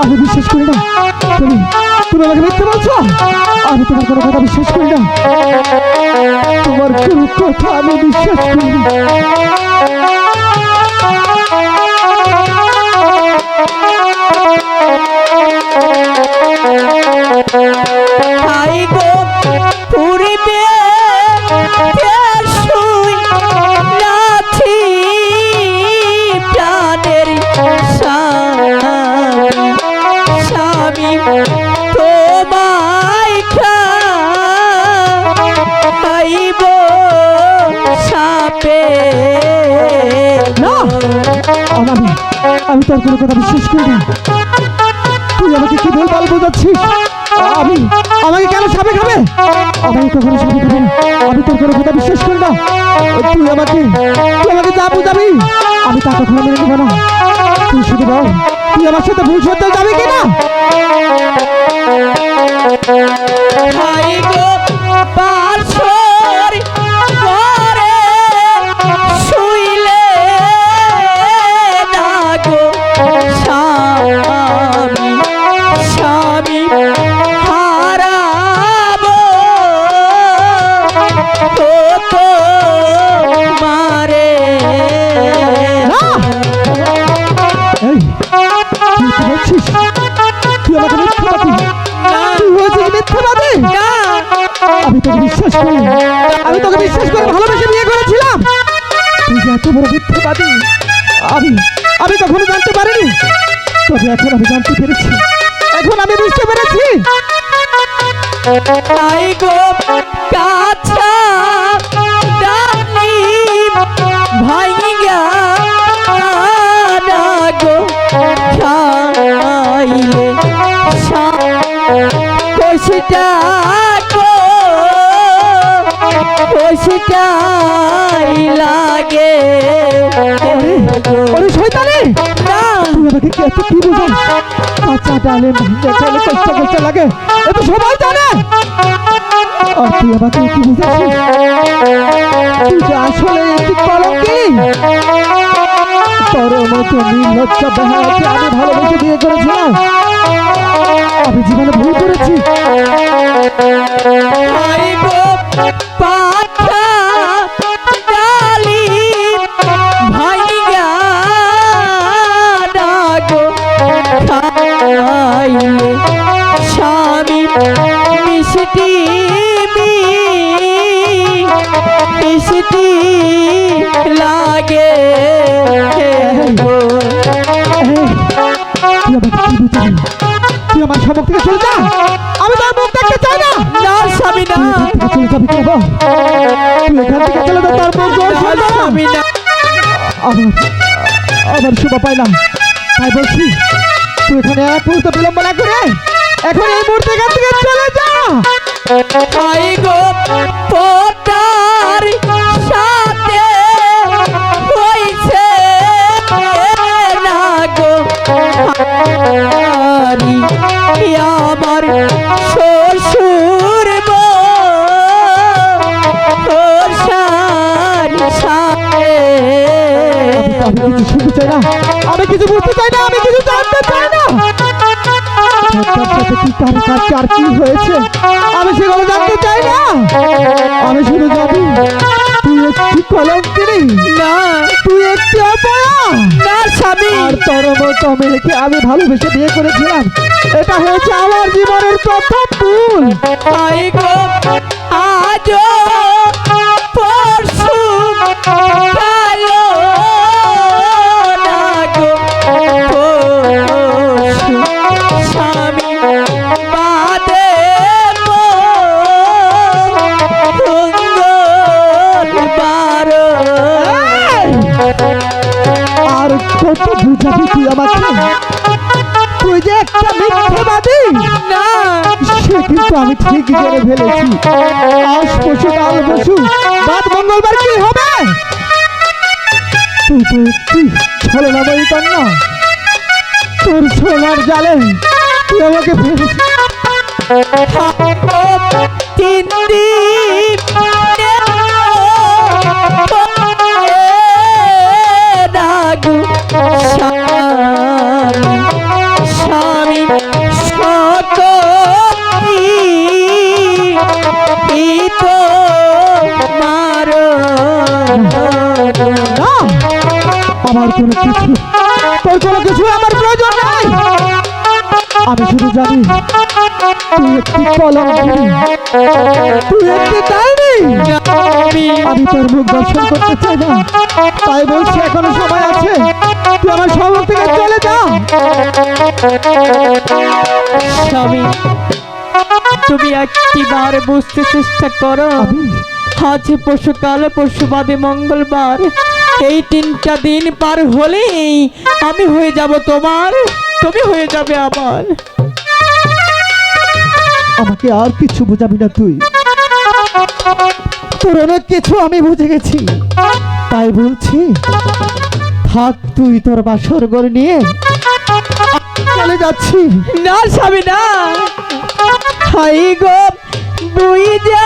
আমি বিশ্বাস করি না। তুমি তুমি আমাকে মিথ্যে বলছো? আমি তোমার কোনো কথা বিশ্বাস করি না। তোমার কোনো কথা আমি বিশ্বাস করি না। সাপে না! আমি আমি তোর কোনো কথা বিশ্বাস করি না। তুই আমাকে কি ভুল ভালো বোঝাচ্ছিস? আমি, আমাকে কেন সাপে খাবে? আমাকে কখনো সাপে খাবে আমি তোর কোনো কথা বিশ্বাস করি না। তুই আমাকে তুই আমাকে যা বুঝাবি, আমি তা কখনো মেনে নেব না। তুই শুধু বল, তুই আমার সাথে ভুল সত্যি যাবি কি আমি আমি কখনো জানতে পারিনি। তবে এখন আমি জানতে পেরেছি। এখন আমি বুঝতে পেরেছি। তাই গো কাছা ডালি ভাইয়া না গো খাইলে কষিটা গো কষিটাই লাগে। এত কি বুঝাস কাঁচা ডালে ভাঙ্গা চালে কষ্ট কষ্ট লাগে। এ তো সবাই জানে। আর তুই আমাকে কি বুঝাচ্ছিস? তুই যে আসলে একটি কলঙ্কি তোর মতো নির্লজ্জ বেহায়াকে আমি ভালোবেসে বিয়ে করেছিলাম। আমি জীবনে ভুল করেছি। পাঠা সবক থেকে চলে যা আমি তোর মুখ দেখতে চাই না। না স্বামী না। চলে যাবি কেন তুই এখান থেকে চলে যা তার মুখ জোর না, স্বামী না। আমার আমার শুভ পাইলাম। তাই বলছি তুই এখানে এক মুহূর্ত বিলম্ব না করে এখন এই মুহূর্তে এখান থেকে চলে যা। খাই গো পোটার সাথে হইছে না গো? আমি কিছু শুনতে চাই না আমি কিছু বুঝতে চাই না, আমি কিছু জানতে চাই না। তার কি কার কাছে আর কি হয়েছে? আমি সেগুলো জানতে চাই না। আমি শুধু জানি তুই একটি কলঙ্কিনী? না। তুই একটি অপয়া? না স্বামী। আর তোর মতো মেয়েকে আমি ভালোবেসে বিয়ে করেছিলাম। এটা হয়েছে আমার জীবনের প্রথম ভুল। তুই আমাকে তুই যে একটা মিথ্যাবাদী? না। সে কিন্তু আমি ঠিক জেনে ফেলেছি। আজ পশু কাল পশু। বাদ মঙ্গলবার কি হবে? তুই তো একটি ছলনাময়ী কন্যা। তোর ছলনার জালে তুই আমাকে ফেলেছিস। তিন দিন আমার কোনো কিছু তোর কোনো কিছু আমার প্রয়োজন নাই। আমি শুধু জানি তুই একটি কলম তুই একটি আমি তোর মুখ দর্শন করতে চাই না। তাই বলছি এখনও সময় আছে। তুই আমার শহর থেকে চলে যা। স্বামী তুমি একটিবার বুঝতে চেষ্টা করো। আজ পরশু কাল পরশু বাদে মঙ্গলবার। এই তিনটা দিন পার হলেই আমি হয়ে যাব তোমার তুমি হয়ে যাবে আমার। আমাকে আর কিছু বোঝাবি না তুই। তোর অনেক কিছু আমি বুঝে গেছি। তাই বলছি থাক তুই তোর বাসর ঘরে নিয়ে চলে যাচ্ছি। না স্বামী না। হাই গো বুই যা